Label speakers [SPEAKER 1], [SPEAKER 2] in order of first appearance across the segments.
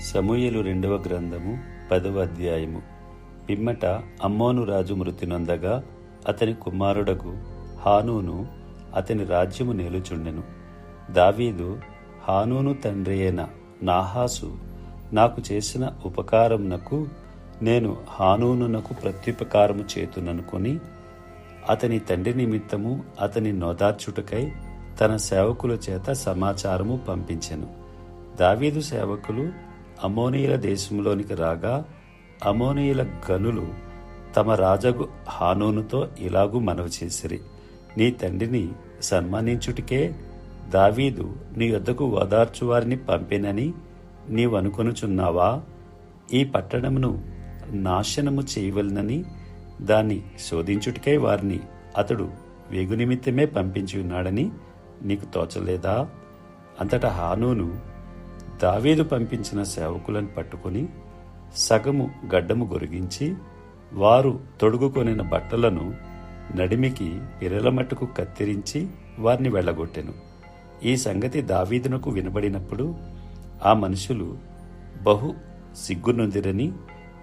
[SPEAKER 1] సమూయలు రెండవ గ్రంథము పదవ అధ్యాయము. పిమ్మట అమ్మోను రాజు మృతి నొందగా అతని కుమారుడకు హానూను అతని రాజ్యము నేలుచుండెను. దావీదు హానూను తండ్రి అయిన నాహాసు నాకు చేసిన ఉపకారమునకు నేను హానూనునకు ప్రత్యుపకారము చేతుననుకొని అతని తండ్రి నిమిత్తము అతని నోదార్చుటకై తన సేవకుల చేత సమాచారము పంపించెను. దావీదు సేవకులు అమోనీయుల దేశంలోనికి రాగా అమోనీయుల గనులు తమ రాజగు హానూనుతో ఇలాగూ మనవి చేసిరి. నీ తండ్రిని సన్మానించుటికే దావీదు నీ యొద్దకు ఓదార్చు వారిని పంపినని నీవనుకొనుచున్నావా ఈ పట్టణమును నాశనము చేయవలనని దాన్ని శోధించుటికై వారిని అతడు వేగు నిమిత్తమే పంపించి ఉన్నాడని నీకు తోచలేదా? అంతటా హానూను దావీదు పంపించిన సేవకులను పట్టుకుని సగము గడ్డము గొరిగించి వారు తొడుగుకొనిన బట్టలను నడిమికి పిరల మట్టుకు కత్తిరించి వారిని వెళ్ళగొట్టెను. ఈ సంగతి దావీదునకు వినబడినప్పుడు ఆ మనుషులు బహు సిగ్గునొందిరని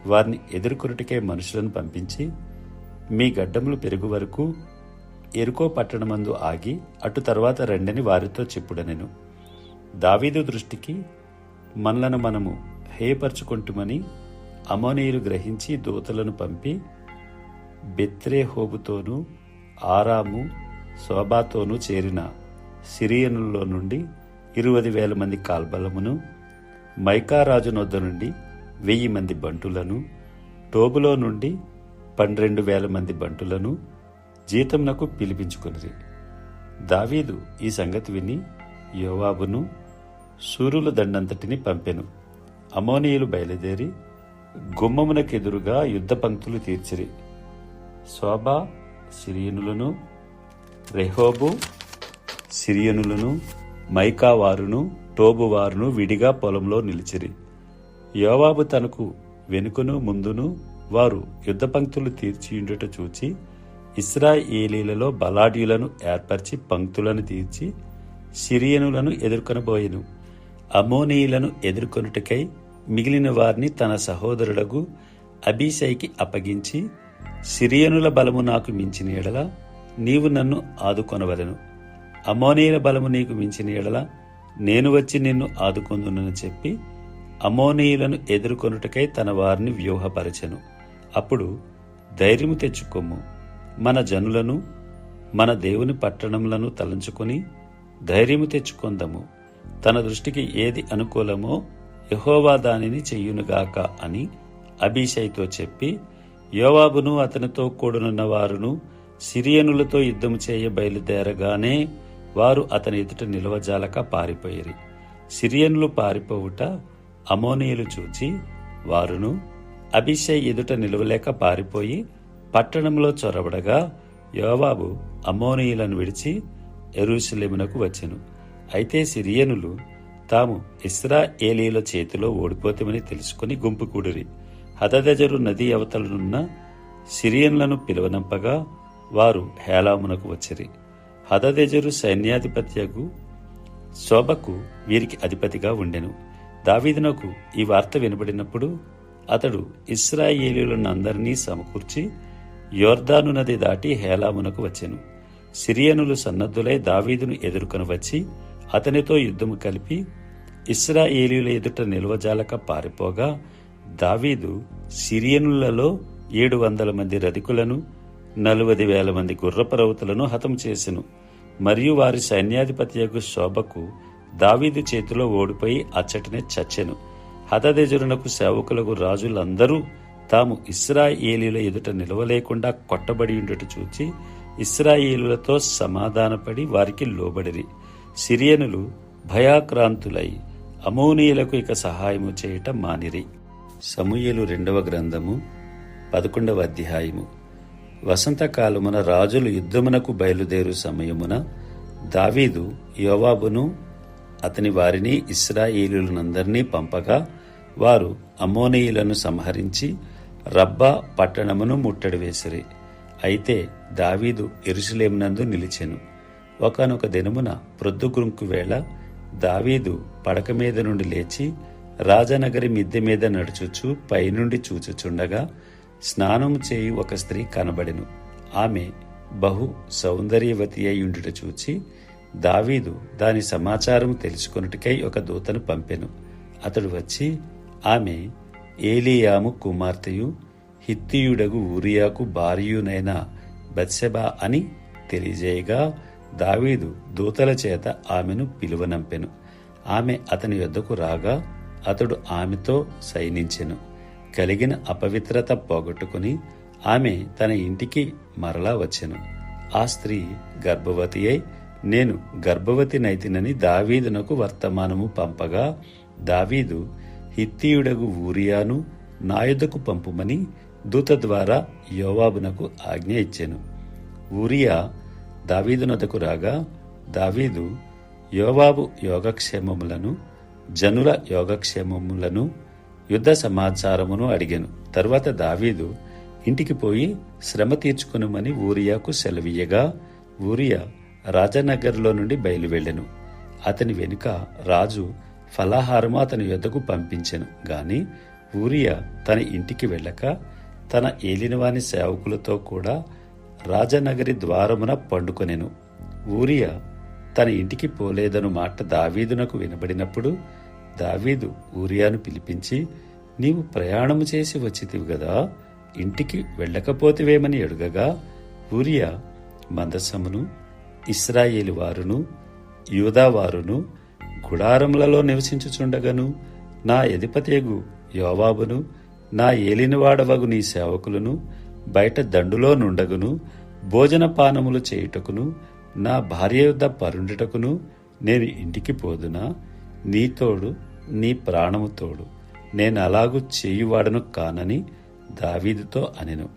[SPEAKER 1] వారిని ఎదుర్కొరటికే మనుషులను పంపించి మీ గడ్డములు పెరుగు వరకు ఎరుకో పట్టణమందు ఆగి అటు తర్వాత రెండని వారితో చెప్పుడనెను. దావీదు దృష్టికి మనలను మనము హేయపరుచుకుంటుమని అమోనీయులు గ్రహించి దూతలను పంపి బెత్రేహోబుతోనూ ఆరాము శోభాతోనూ చేరిన సిరియనుల్లో నుండి ఇరువది వేల మంది కాల్బలమును మైకారాజు నొద్ద నుండి వెయ్యి మంది బంటులను టోబులో నుండి పన్నెండు వేల మంది బంటులను జీతంనకు పిలిపించుకుని దావీదు ఈ సంగతి విని యోవాబును సూర్యుల దండంతటిని పంపెను. అమోనీయులు బయలుదేరి గుమ్మమునకెదురుగా యుద్ధ పంక్తులు తీర్చిరి. శోభా సిరియనులను రెహోబు సిరియనులను మైకావారును టోబువారును విడిగా పొలంలో నిలిచిరి. యోవాబు తనకు వెనుకను ముందును వారు యుద్ధ పంక్తులు తీర్చియుండుట చూచి ఇస్రాయేలీలలో బలాఢ్యులను ఏర్పరిచి పంక్తులను తీర్చి సిరియనులను ఎదుర్కొనబోయెను. అమోనీయులను ఎదుర్కొనుటకై మిగిలిన వారిని తన సహోదరుడగు అభిషయ్కి అప్పగించి సిరియనుల బలము నాకు మించిన ఎడల నీవు నన్ను ఆదుకొనవలెను. అమోనీయుల బలము నీకు మించిన ఎడల నేను వచ్చి నిన్ను ఆదుకొందునని చెప్పి అమోనీయులను ఎదుర్కొనుటకై తన వారిని వ్యూహపరచెను. అప్పుడు ధైర్యము తెచ్చుకొమ్ము. మన జనులను మన దేవుని పట్టణములను తలంచుకొని ధైర్యము తెచ్చుకొందము. తన దృష్టికి ఏది అనుకూలమో యహోవా దానిని చెయ్యునుగాక అని అబీషైతో చెప్పి యోవాబును అతనితో కూడనున్న వారును సిరియనులతో యుద్ధము చేయ బయలుదేరగానే వారు అతని ఎదుట నిలవజాలక పారిపోయిరి. సిరియనులు పారిపోవుట అమోనీయులు చూచి వారును అభిషయ్ ఎదుట నిలవలేక పారిపోయి పట్టణంలో చొరబడగా యోవాబు అమోనీయులను విడిచి ఎరుసలేమునకు వచ్చెను. అయితే సిరియనులు తాము ఇస్రాయేలీల చేతిలో ఓడిపోతామని తెలుసుకుని గుంపు కూడిరి. హదదజరు నదీ అవతలనున్న సిరియన్లను పిలువనంపగా వారు హేలామునకు వచ్చిరి. హదదెజరు సైన్యాధిపత్యకు శోభకు వీరికి అధిపతిగా ఉండెను. దావీదునకు ఈ వార్త వినబడినప్పుడు అతడు ఇస్రాయేలీలను అందరినీ సమకూర్చి యోర్దాను నది దాటి హేలామునకు వచ్చెను. సిరియనులు సన్నద్ధులై దావీదును ఎదుర్కొని వచ్చి అతనితో యుద్ధము కలిపి ఇస్రాయేలీల ఎదుట నిల్వజాలక పారిపోగా దావీదు సిరియనులలో ఏడు వందల మంది రధికులను నలువది వేల మంది గుర్రపరవతులను హతం చేసెను. మరియు వారి సైన్యాధిపత్యకు శోభకు దావీదు చేతిలో ఓడిపోయి అచ్చటనే చచ్చెను. హతదెజరునకు సేవకులకు రాజులందరూ తాము ఇస్రాయేలీల ఎదుట నిలవలేకుండా కొట్టబడి ఉండట చూచి ఇస్రాయేలులతో సమాధానపడి వారికి లోబడిరి. సిరియనులు భయాక్రాంతులై అమోనీయులకు ఇక సహాయము చేయటం మానిరి. సమూయలు రెండవ గ్రంథము పదకొండవ అధ్యాయము. వసంతకాలమున రాజులు యుద్ధమునకు బయలుదేరు సమయమున దావీదు యోవాబును అతని వారిని ఇస్రాయేలులందరినీ పంపగా వారు అమోనీయులను సంహరించి రబ్బా పట్టణమును ముట్టడి వేసిరి. అయితే దావీదు ఎరుసలేమునందు నిలిచెను. ఒకనొక దినమున ప్రొద్దుగురుంకు వేళ దావీదు పడక మీద నుండి లేచి రాజనగరి మిద్దె మీద నడుచుచు పైనుండి చూచుచుండగా స్నానము చేయి ఒక స్త్రీ కనబడెను. ఆమె బహు సౌందర్యవతి అయ్యుండుట చూచి దావీదు దాని సమాచారం తెలుసుకొనుటకై ఒక దూతను పంపెను. అతడు వచ్చి ఆమె ఏలియాము కుమార్తెయు హిత్తియుడగు ఊరియాకు భార్యునైన బత్సెబా అని తెలియజేయగా దావీదు దూతల చేత ఆమెను పిలువనంపెను. ఆమె అతని యొద్దకు రాగా అతడు ఆమెతో సైనించెను కలిగిన అపవిత్రత పోగొట్టుకుని ఆమె తన ఇంటికి మరలా వచ్చెను. ఆ స్త్రీ గర్భవతి అయి నేను గర్భవతి నైతినని దావీదునకు వర్తమానము పంపగా దావీదు హిత్తీయుడగు ఊరియాను నాయుదకు పంపుమని దూత ద్వారా యోవాబునకు ఆజ్ఞ ఇచ్చెను. ఊరియా దావీదునొద్దకు రాగా దావీదు యోవాబు యోగక్షేమములను జనుల యోగక్షేమములను యుద్ధ సమాచారమును అడిగాను. తర్వాత దావీదు ఇంటికి పోయి శ్రమ తీర్చుకునుమని ఊరియాకు సెలవీయగా ఊరియా రాజనగర్లో నుండి బయలువెళ్ళెను. అతని వెనుక రాజు ఫలాహారము అతని యొద్దకు పంపించెను. గాని ఊరియా తన ఇంటికి వెళ్ళక తన ఏలినవాని సేవకులతో కూడా రాజనగరి ద్వారమున పండుకొనెను. ఊరియా తన ఇంటికి పోలేదను మాట దావీదునకు వినబడినప్పుడు దావీదు ఊరియాను పిలిపించి నీవు ప్రయాణము చేసి వచ్చితివి గదా ఇంటికి వెళ్ళకపోతివేమని అడుగగా ఊరియా మందసమును ఇస్రాయేలు వారును యూదావారును గుడారములలో నివసించుచుండగను నా ఎదిపతేగు యోవాబును నా ఏలినవాడవగు నీ సేవకులను బయట దండులో నుండగును భోజనపానములు చేయుటకును నా భార్య యొద్ద పరుండుటకును నేను ఇంటికి పోదునా? నీతోడు నీ ప్రాణము తోడు. నేను అలాగూ చేయువాడను కానని దావీదుతో అనెను.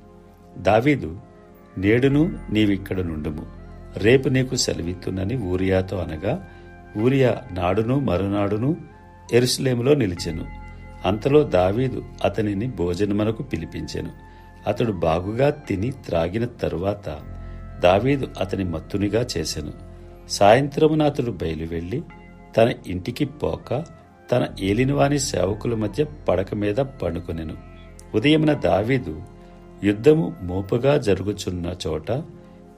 [SPEAKER 1] దావీదు నేడును నీవిక్కడ నుండుము. రేపు నీకు సెలవిత్తునని ఊరియాతో అనగా ఊరియా నాడును మరునాడును ఎరుసలేములో నిలిచెను. అంతలో దావీదు అతనిని భోజనమునకు పిలిపించెను. అతడు బాగుగా తిని త్రాగిన తరువాత దావీదు అతని మత్తునిగా చేశాను సాయంత్రమున అతడు బయలువెళ్ళి తన ఇంటికి పోక తన ఏలినవాని సేవకుల మధ్య పడక మీద పండుకొనెను. ఉదయమున దావీదు యుద్ధము మోపుగా జరుగుచున్న చోట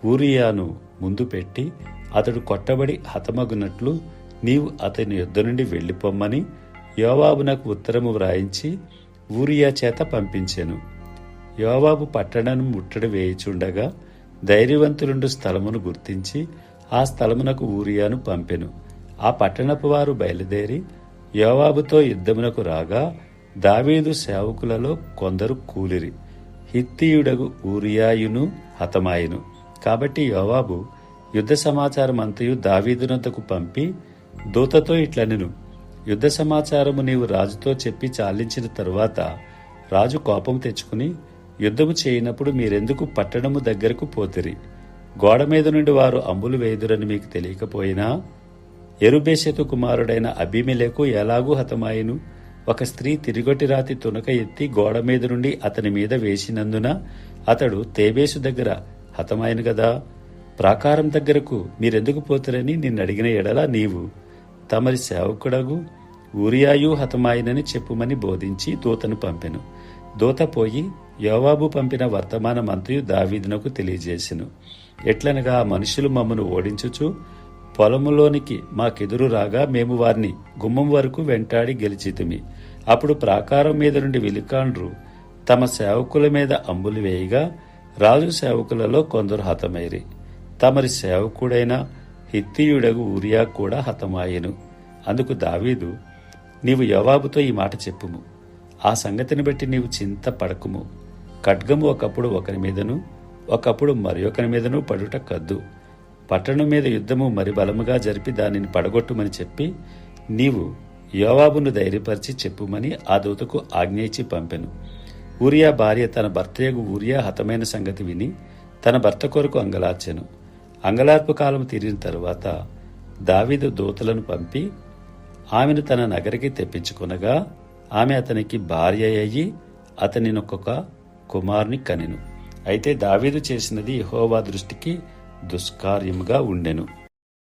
[SPEAKER 1] ఊరియాను ముందు పెట్టి అతడు కొట్టబడి హతమగునట్లు నీవు అతని యుద్ధ నుండి వెళ్ళిపోమ్మని యోవాబునకు ఉత్తరము వ్రాయించి ఊరియా చేత పంపించాను. యోవాబు పట్టణం ముట్టడి వేయిచుండగా ధైర్యవంతులుండు స్థలమును గుర్తించి ఆ స్థలమునకు ఊరియాను పంపెను. ఆ పట్టణపు వారు బయలుదేరి యోవాబుతో యుద్ధమునకు రాగా దావీదు సేవకులలో కొందరు కూలిరి. హిత్తియుడగు ఊరియాయును హతమాయును. కాబట్టి యోవాబు యుద్ధ సమాచారం అంతయు దావీదునంతకు పంపి దూతతో ఇట్లనెను. యుద్ధ సమాచారము నీవు రాజుతో చెప్పి చాలించిన తరువాత రాజు కోపం తెచ్చుకుని యుద్ధము చేయనప్పుడు మీరెందుకు పట్టణము దగ్గరకు పోతిరి? గోడ మీద నుండి వారు అంబులు వేయుదురని మీకు తెలియకపోయినా ఎరుబేషతు కుమారుడైన అభిమిలకు ఎలాగూ హతమాయను? ఒక స్త్రీ తిరిగొట్టి రాతి తునక ఎత్తి గోడ మీద నుండి అతని మీద వేసినందున అతడు తేబేసు దగ్గర హతమాయను కదా ప్రాకారం దగ్గరకు మీరెందుకు పోతారని నిన్నడిగిన ఎడల నీవు. తమరి సేవకుడగు ఊరియాయు హతమాయనని చెప్పుమని బోధించి దూతను పంపెను. దూత పోయి యోవాబు పంపిన వర్తమానమంతయు దావీదునకు తెలియజేసెను. ఎట్లనగా ఆ మనుషులు మమ్మను ఓడించుచు పొలములోనికి మాకెదురు రాగా మేము వారిని గుమ్మం వరకు వెంటాడి గెలిచితిమి. అప్పుడు ప్రాకారం మీద నుండి విలికాండ్రు తమ సేవకుల మీద అంబులు వేయగా రాజు సేవకులలో కొందరు హతమైరి. తమరి సేవకుడైన హిత్తియుడగు ఊరియా కూడా హతమాయెను. అందుకు దావీదు నీవు యవాబుతో ఈ మాట చెప్పుము. ఆ సంగతిని బట్టి నీవు చింత పడకుము. ఖడ్గము ఒకప్పుడు ఒకరి మీదను ఒకప్పుడు మరి ఒకరి మీదను పడుట కద్దు. పట్టణం మీద యుద్ధము మరి బలముగా జరిపి దానిని పడగొట్టుమని చెప్పి నీవు యోవాబును ధైర్యపరిచి చెప్పుమని ఆ దూతకు ఆజ్ఞ ఇచ్చి పంపెను. ఊరియా భార్య తన భర్తయగు ఊరియా హతమైన సంగతి విని తన భర్త కొరకు అంగలార్చెను. అంగలార్పు కాలం తీరిన తరువాత దావీదు దూతలను పంపి ఆమెను తన నగరికి తెప్పించుకునగా ఆమె అతనికి భార్య అయ్యి అతనినొక్కొక్క కుమారుని కనెను. అయితే దావీదు చేసినది యహోవా దృష్టికి దుష్కార్యముగా ఉండెను.